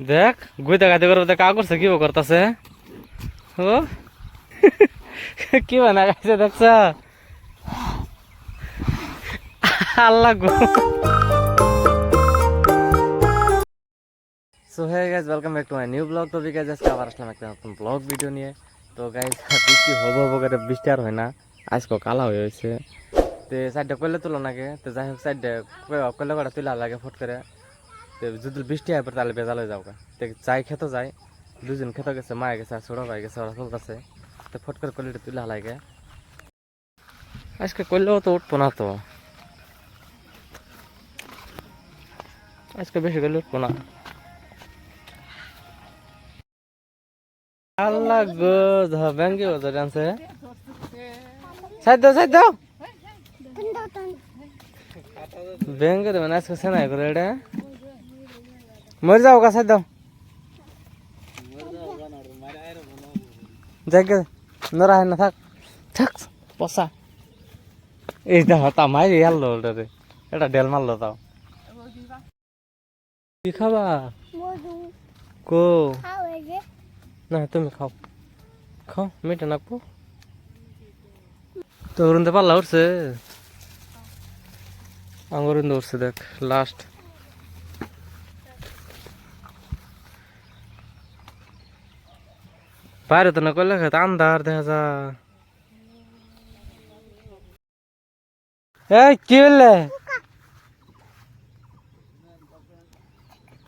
দেখ গুইতে গাইতে করবে কা করছে, কি করতেছে? ও? কি বানা গাইছে দেখছ? আল্লাহ গো। So hey guys welcome back to my new blog তো গাইজ আজকে আবার আসলাম একটা নতুন ব্লগ ভিডিও নিয়ে। তো গাইজ বৃষ্টি হব হব করে, বৃষ্টি আর হয় না। আজকে কালা হয়ে হয়েছে। তো সাইডটা করলে তুলো নাকি তো যাই হোক সাইডটা করলে করে তুলা লাগে ফট করে। তো যদি বৃষ্টি হয় পরে তাহলে বেজাল হয়ে যাও গা। তো যাই খেতে যায় দুজন খেতে গেছে মায়ে গেছে আর ছোট ভাই গেছে ওরা চলতেছে তো ফট করে করলে তুলা লাগে আজকে করলেও তো উঠবো না তো আজকে বেশি করলে উঠবো না আল্লাহ গো ধা ব্যাংকে বসে ডান্সে সাইড দাও সাইড দাও ব্যাংকে দেবেন আজকে সেনাই করে এটা মরে যাও কা দাও। জায়গা নরা হয় না থাক। থাক। পসা এই দেখো তা মাইরি হারলো ওটারে। এটা ডেল মারলো তাও। কি খাবা? কো? না তুমি খাও। খাও মিঠে নাকবো তো অরুণতে পাল্লা উঠছে। আঙুরিন্দ উঠছে দেখ লাস্ট বাইরে তো না করলে খেতে আন্ধার দেখা যা এই কি বললে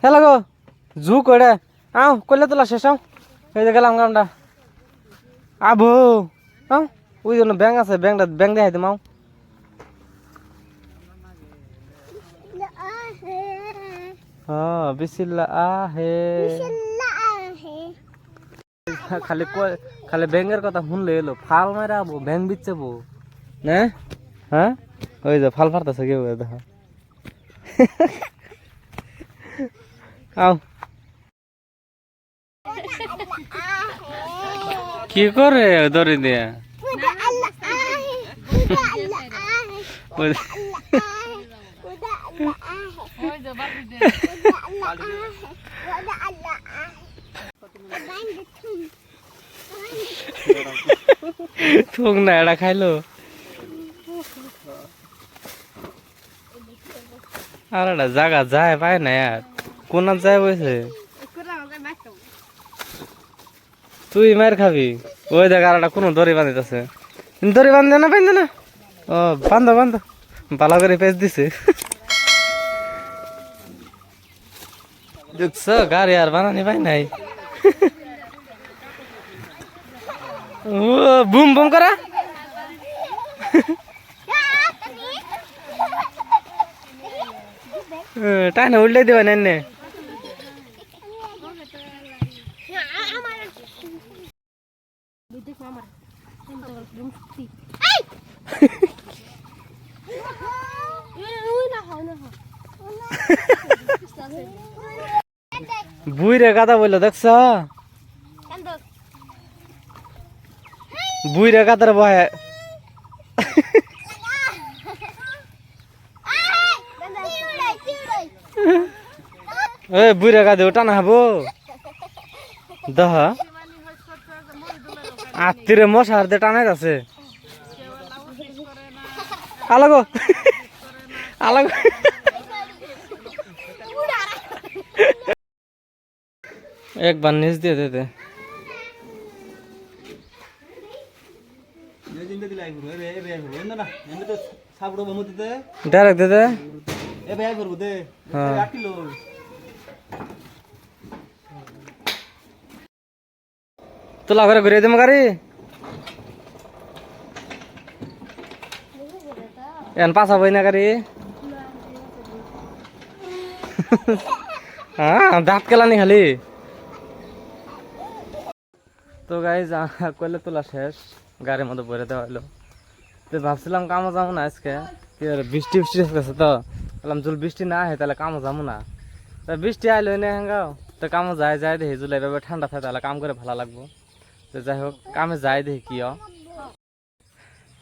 হ্যালো গো জু করে আও করলে তোলা শেষ আও এই যে গেলাম কামটা আবু আও ওই জন্য ব্যাংক আছে ব্যাংকটা ব্যাংক দেখাই দিমাও হ্যাঁ বিসিল্লা আহে খালি খালি ব্যাংকের কথা শুনলে এলো ফাল মারা আবো ব্যাংক বিচ্ছে বো না? হ্যাঁ? ওই যে ফাল ফারতেছে কেউ দেখা। আও। কি করে দড়ি দিয়ে ওই- থুক না এটা খাইলো। আর একটা জায়গা যায়, পায় না আর। কোন যায় বসে তুই মার খাবি। ওই দেখ আর একটা কোনো দড়ি বাঁধিতেছে। দড়ি বান্ধে না বান্ধে না? ও বান্ধ বান্ধ ভালো করে পেঁচ দিছে। দেখছ, গাড়ি আর বানানি পাই নাই। বুম বুম করা? টাই না উল্টে দিবা নেন বুই রে গাদা বলল দেখছ? বুই রে গাদার বহে। এ বুই রে গাদে ওটা না হব। দহ। আত্মীরে মশার দে টানাই আছে আলাগো আলাগো একবার নিচ দিয়ে দে। হ্যাঁ। তোলা করে ঘুরিয়ে দেবো গাড়ি। এন পাশা বই না গাড়ি। হ্যাঁ দাঁত কেলানি খালি। তো গাই যা করলে তোলা শেষ। গাড়ির মধ্যে ভরে দেওয়া হলো। তো ভাবছিলাম কামো যাব না আজকে। কি বৃষ্টি বৃষ্টি গেছে তো। বললাম যদি বৃষ্টি না হয় তাহলে কামো যাব না। তা বৃষ্টি আইলো না হ্যাঙ্গাও তো কামো যায় যায় দেখি, জুলাই এভাবে ঠান্ডা থাকে, তাহলে কাম করে ভালো লাগবো। তো যাই হোক, কামে যাই দেখি কি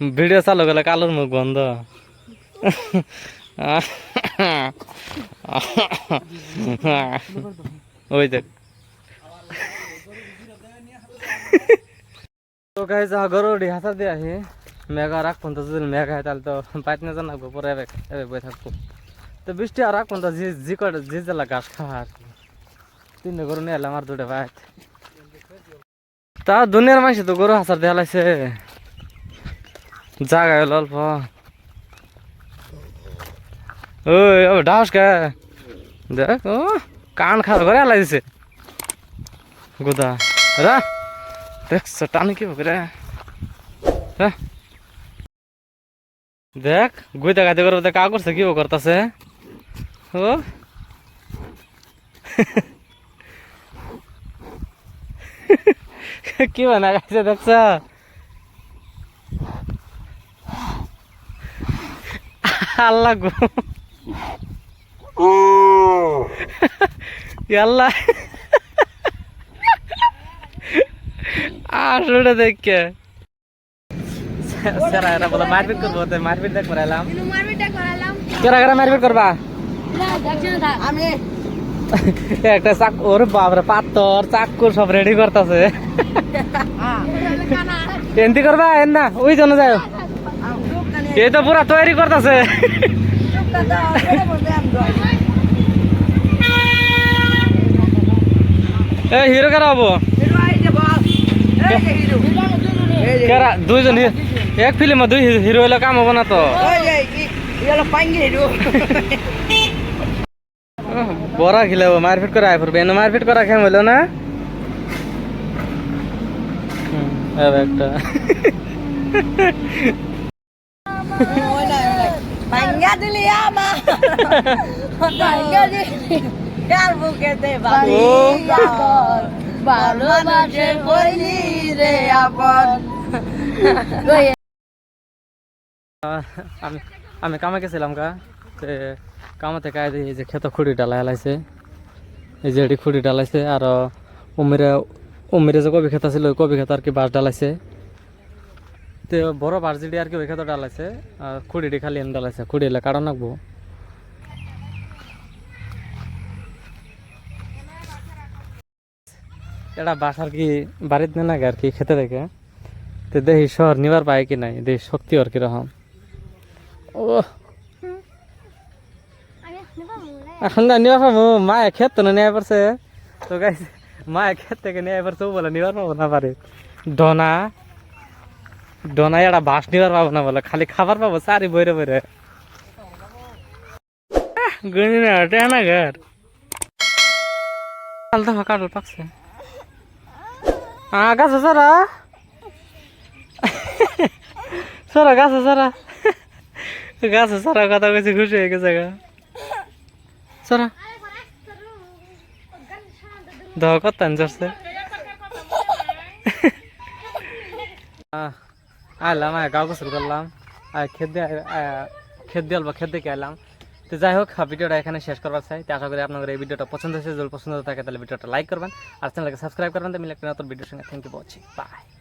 ভিডিও চালু গেলে কালোর মুখ বন্ধ। ওই দেখ। যা গরু ডি হাসার দিয়ে আহি মেঘা রাখুন তো যদি মেঘা হয় তাহলে তো পাইত না জানাব পরে এবে এবে বই থাকব। তো বৃষ্টি আর রাখুন তো জি জি কটা জি জেলা ঘাস খাওয়া আর কি তিনটে গরু নিয়ে এলাম আমার দুটো পাইত তা দুনিয়ার মাসে তো গরু হাসার দেওয়া লাগছে জাগা হলো অল্প। ওই ও ডাস কে। দেখ ও কান খাওয়া করে লাগছে গুদা রা দেখছ টানি কি করে রা? দেখ গুইতা গাইতে করবে কা করছে কি করতেছে? ও? কি বানা গাইছে দেখছ? আল্লাহ গো। আল্লাহ আসলে দেখে। স্যার এরা বলে মারপিট করব তো মারপিট দেখ করাইলাম কিন্তু মারপিটটা করালাম? কেরা কেরা মারপিট করবা? না দেখছ না আমি একটা চাক ওর বাপরে পাত্তর চাক্কুর সব রেডি করতেছে। এনতি করবা? এন না ওই জন্য যাও এই তো পুরা তৈরি করতেছে। এ হিরো কেরা হব? কেরা দুইজন এক ফিল্মে দুই হিরো হলে কাম হব না তো? বড়া খেলে মারপিট করে পড়বে এনে মারপিট করা খেম হইল না? একটা. বুকেতে কর ভালোবাসে কইলি রে আপন। আমি আমি কামে গেছিলাম কা। তে কামা থেকে আয় এই যে ক্ষেত খুঁড়ি ডালা হেলাইছে এই যে এটি খুঁড়ি ডালাইছে আর উমিরে উমিরে যে কবি খেত ছিল কবি খেত আর কি বাঁশ ডালাইছে। তে বড় বাঁশ যেটি আর কি ওই খেত ডালাইছে। আর খুঁড়িটি খালি এনে ডালাইছে। খুঁড়ি এলে কারণ রাখব এটা বাস আর কি বাড়িতে না আর কি খেতে দেখে। তো দেখি শহর নিবার পায় কি নাই, দেখি শক্তি আর কীরকম। ও এখন না নিবার পাবো মায়ে ক্ষেত তো না নেওয়া পারছে তো গাই মায়ে ক্ষেত থেকে নেওয়া পারছে বলে নিবার পাবো না পারে ডনা ডনা এটা বাস নিবার পাবো না বলে, খালি খাবার পাবো, চারি বইরে বইরে। গুনি না ঘর। কাল দেখো কাটল পাকছে। গাছ সারা সারা গাছ সারা গাছ সারা কথা কইছে, খুশি হয়ে গেছে গা। সারা দেহ কত আইলাম, আয়, গাও গোসল করলাম। খেত খেত অল্প খেত দেখে আইলাম। তো যাই হোক ভিডিওটা এখানে শেষ করবার চাই। তো আশা করি আপনাদের এই ভিডিওটা পছন্দ হয়েছে। যদি পছন্দ থাকে, তাহলে ভিডিওটা লাইক করবেন। আর চ্যানেলকে সাবস্ক্রাইব করবেন। তো মিলে একটা নতুন ভিডিওর সঙ্গে। Thank you by